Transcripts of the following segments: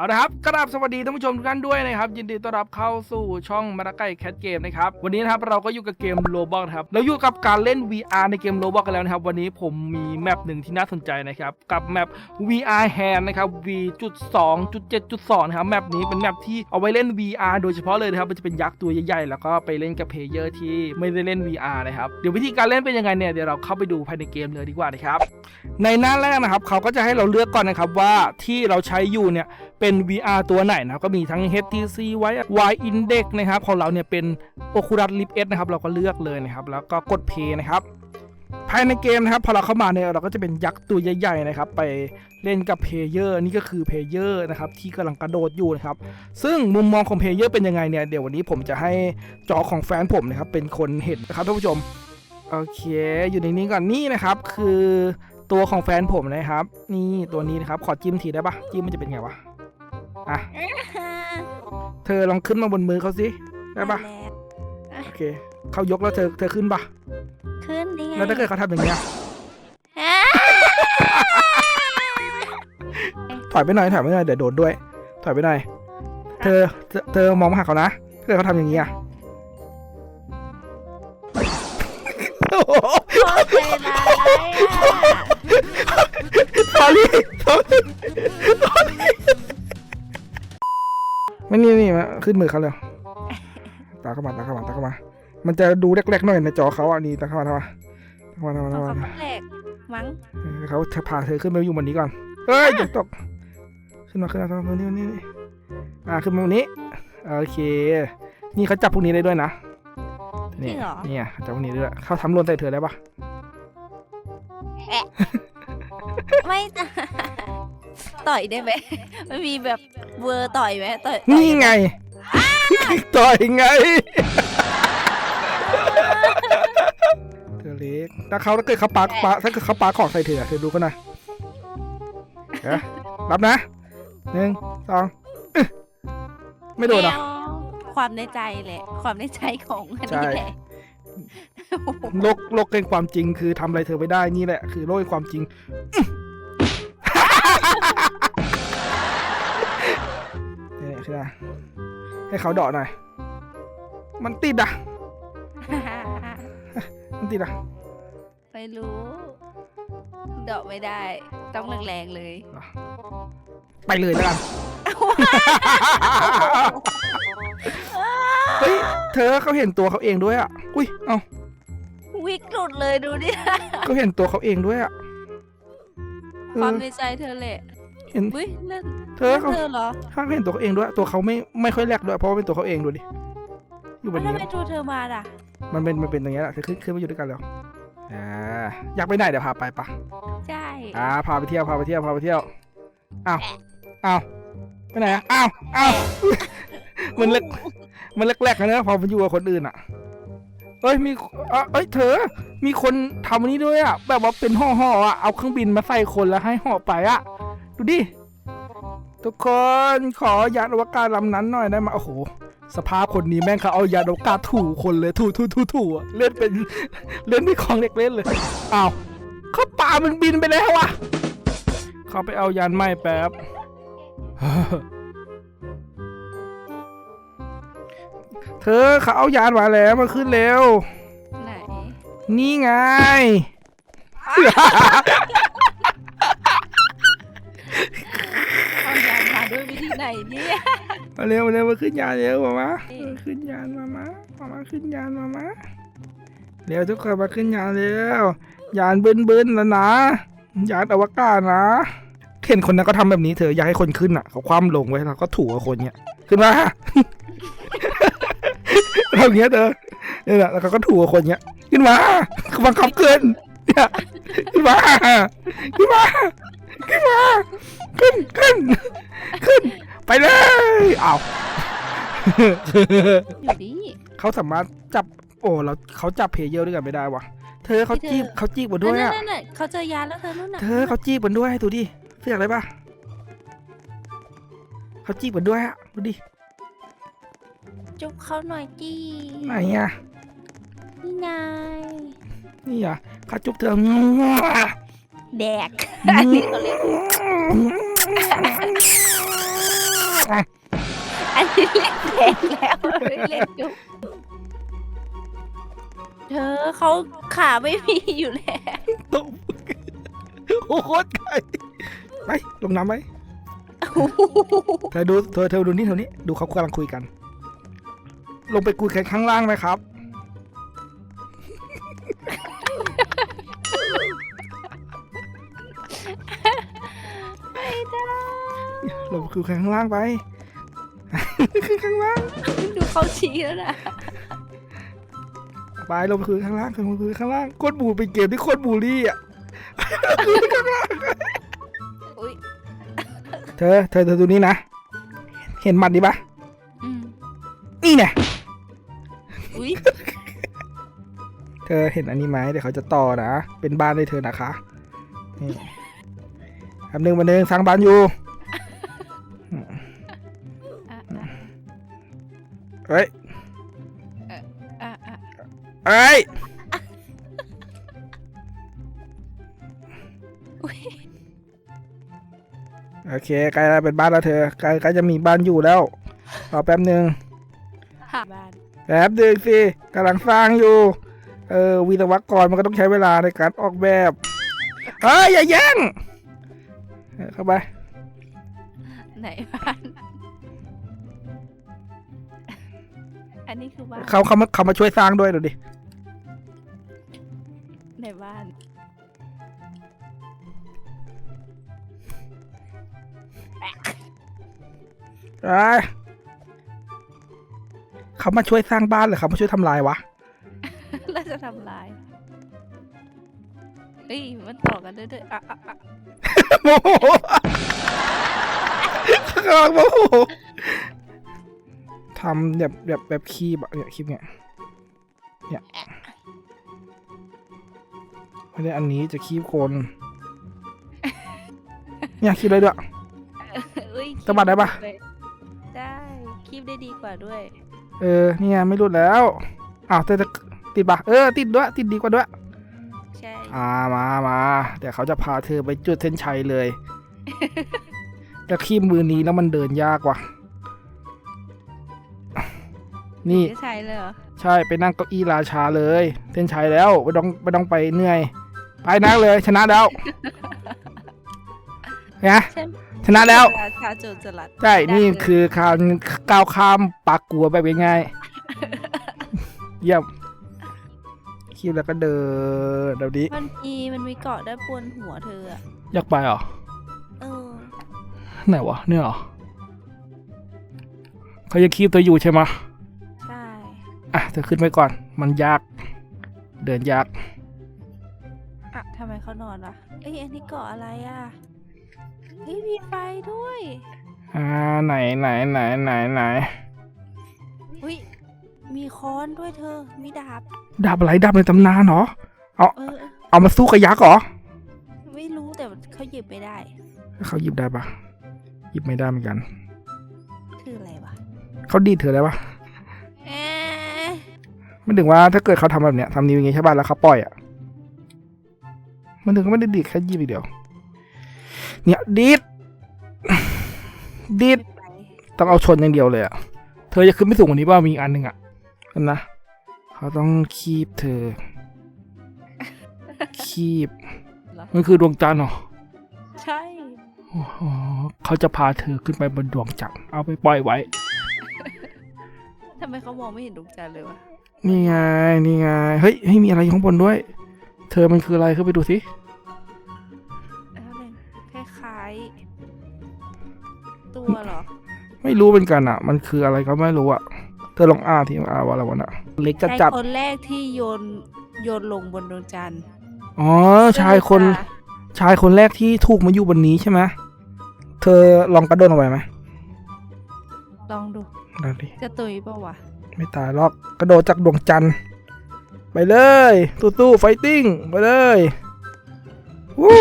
เอาละครับกราบสวัสดีท่านผู้ชมทุกท่านด้วยนะครับ ยินดีต้อนรับเข้าสู่ช่องมาราไก่แคทเกมนะครับ วันนี้นะครับเราก็อยู่กับเกมโ o บอกครับ เราอยู่กับการเล่น VR ในเกมโ o บอกกันแล้วนะครับ วันนี้ผมมีแมปหนึ่งที่น่าสนใจนะครับ กับแมป VR Hand นะครับ V.2.7.2 นะครับ แมปนี้เป็นแมปที่เอาไว้เล่น VR โดยเฉพาะเลยนะครับ มันจะเป็นยักษ์ตัวใหญ่ๆ แล้วก็ไปเล่นกับเพลเยอร์ที่ไม่ได้เล่น VR นะครับ เดี๋ยววิธีการเล่นเป็นยังไงเนี่ยเดี๋ยวเราเข้าไปดูภายในเกมเลยดีกว่านะครับ ในหน้าแรกนะครับเขาก็จะให้เราเลือกก่อนนะครับว่าที่เราใช้อยู่เนี่ยเป็น็น VR ตัวไหนนะครับก็มีทั้ง HTC Vive Y Index นะครับของเราเนี่ยเป็น Oculus Rift S นะครับเราก็เลือกเลยนะครับแล้วก็กด Play นะครับภายในเกมนะครับพอเราเข้ามาเนี่ยเราก็จะเป็นยักษ์ตัวใหญ่ๆนะครับไปเล่นกับเพลเยอร์นี่ก็คือเพลเยอร์นะครับที่กำลังกระโดดอยู่นะครับซึ่งมุมมองของเพลเยอร์เป็นยังไงเนี่ยเดี๋ยววันนี้ผมจะให้จอของแฟนผมนะครับเป็นคนเห็นนะครับท่านผู้ชมโอเคอยู่ในนี้ก่อนนี่นะครับคือตัวของแฟนผมนะครับ นี่ตัวนี้นะครับขอจิ้มทีได้ปะจิ้มมันจะเป็นไงวะ อะ เธอลองขึ้นมาบนมือเขาสิ ได้ปะโอเค เขายกแล้วเธอ เธอขึ้นปะขึ้นได้ไงแล้วถ้าเกิดเขาทำอย่างเงี้ยอะถอยไปหน่อย ถอยไปหน่อย เดี๋ยวโดนด้วย ถอยไปหน่อย เธอ เธอเธอมองมาหาเขานะถ้าเกิดเขาทำอย่างเงี้ยโอ้โหโคตรใจร้าย ขึ้นมือเขาเลยตาเข้ามาตาเข้ามาตาเข้ามา มันจะดูเล็กๆหน่อยในจอเขาอะนี่ตาเข้ามาตาเข้ามาตาเข้ามาตาเข้ามาเอาตาเขาเข้ามาแหลกมั้งเออเขาจะพาเธอขึ้นไปอยู่บนนี้ก่อนเฮ้ยตกตก ขึ้นมาขึ้นมาขึ้นมานี่นี่นี่อ่าขึ้นมาบนนี้โอเค นี่เขาจับพวกนี้ได้ด้วยนะจริงเหรอเนี่ยเขาจับพวกนี้ด้วยเขาทำหล่นใส่เธอได้ปะไม่จ้ะต่อยได้ไหมไม่มีแบบเวอร์ต่อยไหมต่อยนี่ไง ต่อยไงเธอเล็กถ้าเขาถ้าเกิดเขาปาปาถ้าเกิดเขาปาของใส่เธอเธอดูเขาหน่อยเดี๋ยวรับนะหนึ่งสองอึ๊ะไม่โดนเหรอ แมวความในใจแหละ ความในใจของอันใช่ นี้แหละโลกโลกแห่งความจริงคือทำอะไรเธอไม่ได้นี่แหละ คือโลกแห่งความจริงนี่คืออะไร ให้เขาเดาะหน่อย มันติดอะ มันติดอะ ไม่รู้ เดาะไม่ได้ ต้องแรงๆเลย ไปเลยแล้วกันเฮ้ย เธอเขาเห็นตัวเขาเองด้วยอะ อุ้ย เอ้าวิกหลุดเลยดูดิเขาเห็นตัวเขาเองด้วยอะเอความอในใจเธอแหละ เห็น อุ้ยนั่นเธอนั่นเขา เธอเหรอเขาเห็นตัวเขาเองด้วย ตัวเขาไม่ไม่ค่อยแลกด้วยเพราะว่าเป็นตัวเขาเองดูดิอยู่บแล้นวทำนี้ ไมดูเธอมาล่ะ มันเป็นมันเป็นอย่างเงี้ยแหละเธอขึ้นขึ้นมาอยู่ด้วยกันแล้วอ่าอยากไปไหนเดี๋ยวพาไปปะใช่ อ่าพาไปเที่ยวพาไปเที่ยวพาไปเที่ยวอ้าวอ้าวไปไหนอะอ้าวอ้าวมันเล็กมันเล็กๆนะเนอะพอมันอยู่กับคนอื่นอะเอ้ยมีเอ่อเอ้ยเธอ มีคนทำอันนี้ด้วยอะแบบว่าเป็นห่อห่อๆอะเอาเครื่องบินมาใส่คนแล้วให้ห่อไปอะ ดูดิ ทุกคนขอยานอวกาศลำนั้นหน่อยได้ไหมโอ้โห สภาพคนนี้แม่งเขาเอายานอวกาศถูคนเลยถูถูถูถูอะเล่นเป็นเล่นเป็นของเด็กเล่นเลยอ้าวเขาป่ามันบินไปแล้วอะเขาไปเอายานใหม่แป๊บเธอเขาเอายานมาแล้วมาขึ้นเร็ว ไหน นี่ไง เนี่ย มาเร็วมาเร็วมาขึ้นยานเร็วมามามาขึ้นยานมามามามาขึ้นยานมามาเร็วทุกคนมาขึ้นยานเร็วยานบึนบึนๆแล้วนะยานอวกาศนะเห็นคนนั้นก็ทำแบบนี้เธออยากให้คนขึ้นอะเขาคว่ำลงไว้แล้วก็ถูกับคนเนี้ยขึ้นมา ทำอย่างเงี้ยเธอเนี่ยแหละแล้วเขาก็ถูกับคนเนี้ยขึ้นมาบังคับเกินเนี่ยขึ้นมาขึ้นมาขึ้นมาขึ้นขึ้นขึ้น ไปเลยอ้าวอยู่ดิเขาสามารถจับโอ้เราเขาจับเพลเยอร์ด้วยกันไม่ได้วะเธอเขาจีบเขาจีบกันด้วยนั่อะนนั่นเขาเจอยานแล้วเธอนู่นน่ะเธอเขาจีบกันด้วยดูดิเสือกอะไรปะเขาจีบกันด้วยอะดูดิจุ๊บเขาหน่อยจีไหนอะนี่ไงนี่อะเขาจุ๊บเธอแดกอันนี้เขาเรียกอันนี้ เล่นแรงแล้วไม่เล่นจุ๊บเธอเขาขาไม่มีอยู่แล้วตบโอ้โหโคตรไกลไปลงน้ำไหมเธอดูเธอเธอดูนี่เธอนี่ดูเขากำลังคุยกัน ลงไปคุยกันข้างล่างไหมครับ ไม่ได้ลงไปคุยกันข้างล่างไป คือข้างล่าง ดูเขาชี้แล้วนะไปลงไปคุยข้างล่างลงไปคุยข้างล่างโคตรบูเป็นเกมที่โคตรบูลลี่อะอุ้ยเธอเธอเธอดูนี่นะ เห็นมันดีปะอืมนี่ไงอุ้ยเธอเห็นอันนี้ไหมเดี๋ยวเขาจะต่อนะ เป็นบ้านให้เธอนะคะนี่คำหนึ่งวันหนึ่งสร้างบ้านอยู่ เฮ้ยอะอะเอ้ยอุ้ยโอเคใกล้แล้วเป็นบ้านแล้วเธอใกล้ใกล้จะมีบ้านอยู่แล้วรอแป๊บหนึ่งหาบ้านแป๊บหนึ่งสิกำลังสร้างอยู่ เออวิศวกรมันก็ต้องใช้เวลาในการออกแบบเฮ้ยอย่าแย่งเออเข้าไปไหนบ้าน อันนี้คือบ้านเขาเขามาเขามาช่วยสร้างด้วยดูดิ ในบ้าน เอ้ยเขามาช่วยสร้างบ้านหรือเขามาช่วยทำลายวะแล้วจะทำลายเฮ้ยมันต่อกันเรื่อยๆอะอะอะโมโหกำลังโมโห ทำแบบแบบแบบคีบอะเนี่ยคีบเนี่ยเนี่ยไม่ได้อันนี้จะคีบคน เนี่ยคีบเลยด้วยเอ้ยสะบัดได้ปะได้คีบได้ดีกว่าด้วย เออเนี่ยไม่รุดแล้วอ้าวแต่จะติดปะเออติดด้วยติดดีกว่าด้วยใช่อ่ามามาเดี๋ยวเขาจะพาเธอไปจุดเส้นชัยเลย แต่ขี้มือนี้แล้วมันเดินยากว่ะ นี่จะใช่เลยเหรอ ใช่ไปนั่งเก้าอี้ราชาเลยเส้นชัยแล้วไม่ต้องไม่ต้องไปเหนื่อย ไปนั่งเลย ชนะแล้วไงใช่ชนะแล้วราชาโจรสลัดใช่นี่ได้เลยคือการก้าวข้ามปากกลัวแบบง่ายๆเยี่ยมคิวแล้วก็เดินเดี๋ยวนี้มันมีมันมีเกาะด้านบนหัวเธออะอยากไปเหรอเออไหนวะเนี่ยเหรอเขาจะคีบตัวอยู่ใช่ไหมะใช่ อะเธอขึ้นไปก่อน มันยาก เดินยากอะทำไมเขานอนวะเอ้ยอันนี้เกาะอะไรอะเฮ้ยมีไฟด้วย อ่า ไหนไหนไหนไหนไหนอุ้ยมีค้อนด้วยเธอ มีดาบ ดาบอะไรดาบในตำนานเหรอ เออเออเอามาสู้กับยักษ์เหรอไม่รู้แต่เขาหยิบไม่ได้ เขาหยิบได้ปะหยิบไม่ได้เหมือนกัน คืออะไรวะ เขาดีดเธอได้ปะเอ๊ะ ไม่ถึงว่าถ้าเกิดเขาทำแบบเนี้ยทำนิ้วอย่างงี้ใช่ป่ะแล้วเขาปล่อยอะมันถึงก็ไม่ได้ดีดแค่หยิบอีกเดียว เนี่ยดีดดีดไม่ไปต้องเอาชนอย่างเดียวเลยอะเธอจะขึ้นไม่สูงกว่านี้ป่ะมีอีกอันหนึ่งอะกันนะเขาต้องคีบเธอ คีบเหรอมันคือดวงจันทร์เหรอใช่โอ้โหเขาจะพาเธอขึ้นไปบนดวงจันทร์เอาไปปล่อยไว้ทำไมเขามองไม่เห็นดวงจันทร์เลยวะ นี่ไง นี่ไง เฮ้ยเฮ้ยมีอะไรอยู่ข้างบนด้วย เธอมันคืออะไรขึ้นไปดูสิแล้วเป็นคล้ายๆตัวเหรอ ไม่รู้เป็นกันอะ มันคืออะไรก็ไม่รู้อะ เธอลองอ่านที่อ่านว่าอะไรวะน่ะ เล็กจัดใช่จัดคนแรกที่โยนโยนลงบนดวงจันทร์ อ๋อ ชายคนซึ่งจะชายคนแรกที่ถูกมาอยู่บนนี้ใช่ไหมเธอลองกระโดดลงไปไหมลองดูได้ดิจะตุยเปล่าวะ ไม่ตายหรอกกระโดดจากดวงจันทร์ไปเลยตู้ๆไฟติ้งไปเลยวู้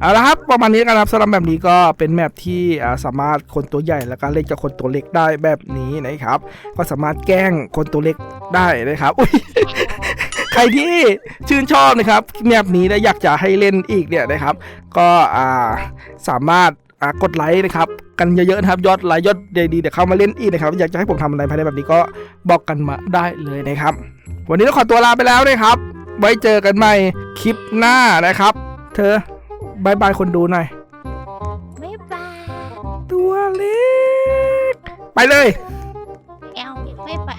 เอาละครับประมาณนี้กันครับสำหรับแบบนี้ก็เป็นแมปที่สามารถคนตัวใหญ่แล้วก็เล่นกับคนตัวเล็กได้แบบนี้นะครับ ก็สามารถแกล้งคนตัวเล็กได้นะครับอุ้ยใครที่ชื่นชอบนะครับแมปนี้และอยากจะให้เล่นอีกเนี่ยนะครับ ก็สามารถกดไลค์นะครับ กันเยอะๆครับยอดไลค์ยอดดีๆเดี๋ยวเข้ามาเล่นอีกนะครับอยากจะให้ผมทำอะไรภายในแบบนี้ก็บอกกันมาได้เลยนะครับ วันนี้ต้องขอตัวลาไปแล้วนะครับ ไว้เจอกันใหม่คลิปหน้านะครับ เธอบายบายคนดูหน่อยไม่ปลาตัวเล็กไปเลยแอลไม่ไป